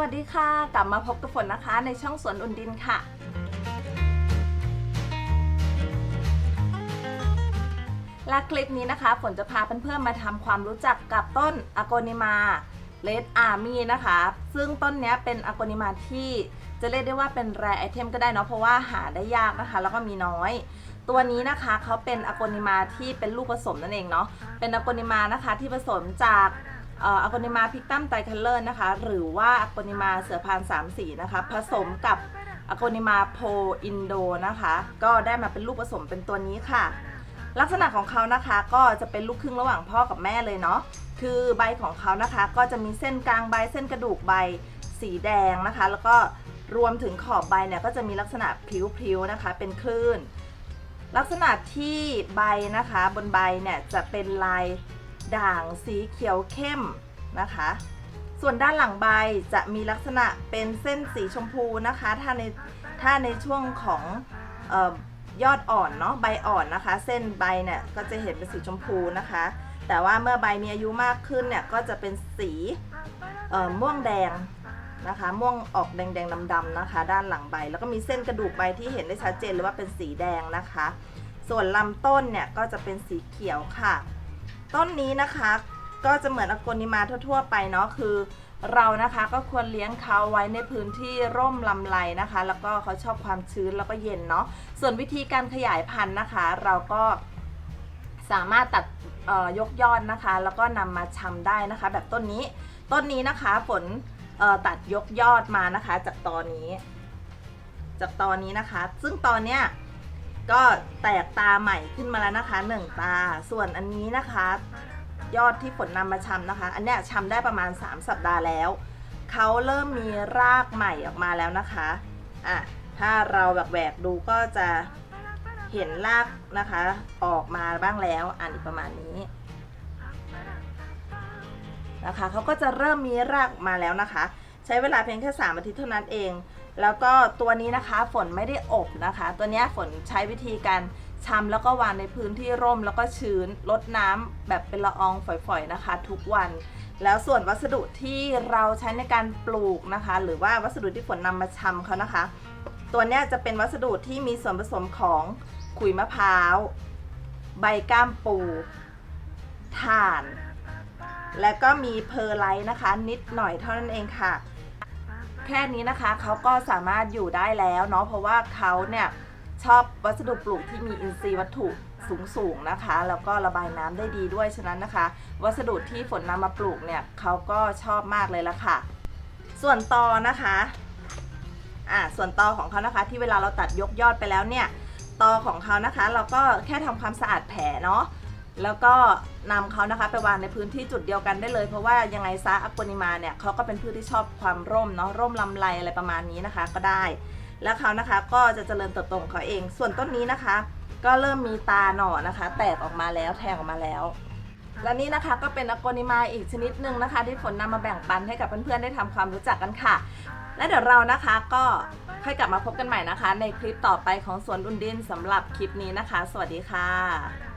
วัสดีค่ะ กลับมาพบกับฝนนะคะ ในช่องสวนอุ่นดินค่ะ และคลิปนี้นะคะ ฝนจะพาเพื่อนๆมาทำความรู้จักกับต้นอโกนิมาเลดอาร์มี่นะคะ ซึ่งต้นนี้เป็นอโกนิมาที่จะเรียกได้ว่าเป็นแรไอเทมก็ได้เนาะเพราะว่าหาได้ยากนะคะ แล้วก็มีน้อย ตัวนี้นะคะเขาเป็นอโกนิมาที่เป็นลูกผสมนั่นเองเนาะเป็นอโกนิมานะคะที่ผสมจาก อโกนิมาพิกตัมไตคัลเลอร์นะคะ หรือว่าอโกนิมาเสือพานสามสีนะคะ ผสมกับอโกนิมาโพอินโดนะคะ ก็ได้มาเป็นลูกผสมเป็นตัวนี้ค่ะ ลักษณะของเขานะคะก็จะเป็นลูกครึ่งระหว่างพ่อกับแม่เลยเนาะคือใบของเขานะคะ ก็จะมีเส้นกลางใบเส้นกระดูกใบสีแดงนะคะ แล้วก็รวมถึงขอบใบเนี่ยก็จะมีลักษณะพลิ้วๆนะคะ เป็นคลื่น ลักษณะที่ใบนะคะ บนใบเนี่ยจะเป็นลาย ด่างสีเขียวเข้มนะคะ ส่วนด้านหลังใบจะมีลักษณะเป็นเส้นสีชมพูนะคะ ถ้าในถ้าในช่วงของออยอดอ่อนเนาะใบอ่อนนะคะ เส้นใบเนี่ยก็จะเห็นเป็นสีชมพูนะคะ แต่ว่าเมื่อใบมีอายุมากขึ้นเนี่ยก็จะเป็นสีม่วงแดงนะคะ ม่วงออกแดงๆดำๆนะคะ ด้านหลังใบ แล้วก็มีเส้นกระดูกใบที่เห็นได้ชัดเจนเลยว่าเป็นสีแดงนะคะ ส่วนลำต้นเนี่ยก็จะเป็นสีเขียวค่ะ ต้นนี้นะคะ ก็จะเหมือนอโกนิมาทั่วๆ ไปเนาะคือ เรานะคะก็ควรเลี้ยงเขาไว้ในพื้นที่ร่มลำไรนะคะ แล้วก็เขาชอบความชื้นแล้วก็เย็นเนาะส่วนวิธีการขยายพันธุ์นะคะ เราก็สามารถตัดยกยอดนะคะ แล้วก็นำมาชำได้นะคะ แบบต้นนี้ต้นนี้นะคะฝนตัดยกยอดมานะคะ จากตอนนี้ จากตอนนี้นะคะ ซึ่งตอนเนี้ย ก็แตกตาใหม่ขึ้นมาแล้วนะคะหนึ่งตา ส่วนอันนี้นะคะ ยอดที่ฝนนำมาชำนะคะ อันเนี้ยชำได้ประมาณ 3 สัปดาห์แล้ว เขาเริ่มมีรากใหม่ออกมาแล้วนะคะอะถ้าเราแบบแหวกดูก็จะเห็นรากนะคะ ออกมาบ้างแล้วอันนี้ประมาณนี้นะคะเขาก็จะเริ่มมีรากออกมาแล้วนะคะ ใช้เวลาเพียงแค่ 3 อาทิตย์เท่านั้นเอง แล้วก็ตัวนี้นะคะฝนไม่ได้อบนะคะ ตัวนี้ฝนใช้วิธีการชำแล้วก็วางในพื้นที่ร่มแล้วก็ชื้นลดน้ำแบบเป็นละอองฝอยๆนะคะ ทุกวัน แล้วส่วนวัสดุที่เราใช้ในการปลูกนะคะ หรือว่าวัสดุที่ฝนนำมาชำเขานะคะ ตัวนี้จะเป็นวัสดุที่มีส่วนผสมของขุยมะพร้าว ใบก้ามปูถ่าน และก็มีเพอร์ไลท์นะคะ นิดหน่อยเท่านั้นเองค่ะ แค่นี้นะคะเขาก็สามารถอยู่ได้แล้วเนาะเพราะว่าเขาเนี่ยชอบวัสดุปลูกที่มีอินทรีย์วัตถุสูงๆนะคะ แล้วก็ระบายน้ำได้ดีด้วยฉะนั้นนะคะ วัสดุที่ฝนนำมาปลูกเนี่ยเขาก็ชอบมากเลยละค่ะ ส่วนตอนะคะอ่าส่วนตอของเขานะคะ ที่เวลาเราตัดยกยอดไปแล้วเนี่ยตอของเขานะคะ เราก็แค่ทำความสะอาดแผลเนาะ แล้วก็นำเขานะคะไปวางในพื้นที่จุดเดียวกันได้เลย เพราะว่ายังไงซะอัปโนิมาเนี่ยเขาก็เป็นพืชที่ชอบความร่มเนาะร่มลำไรอะไรประมาณนี้นะคะก็ได้ แล้วเขานะคะก็จะเจริญเติบโตของเขาเอง ส่วนต้นนี้นะคะ ก็เริ่มมีตาหน่อนะคะ แตกออกมาแล้วแทงออกมาแล้วและนี่นะคะก็เป็นอโกนิมาอีกชนิดหนึ่งนะคะ ที่ฝนนำมาแบ่งปันให้กับเพื่อนๆได้ทำความรู้จักกันค่ะ และเดี๋ยวเรานะคะก็ค่อยกลับมาพบกันใหม่นะคะ ในคลิปต่อไปของสวนอุนดินสำหรับคลิปนี้นะคะ สวัสดีค่ะ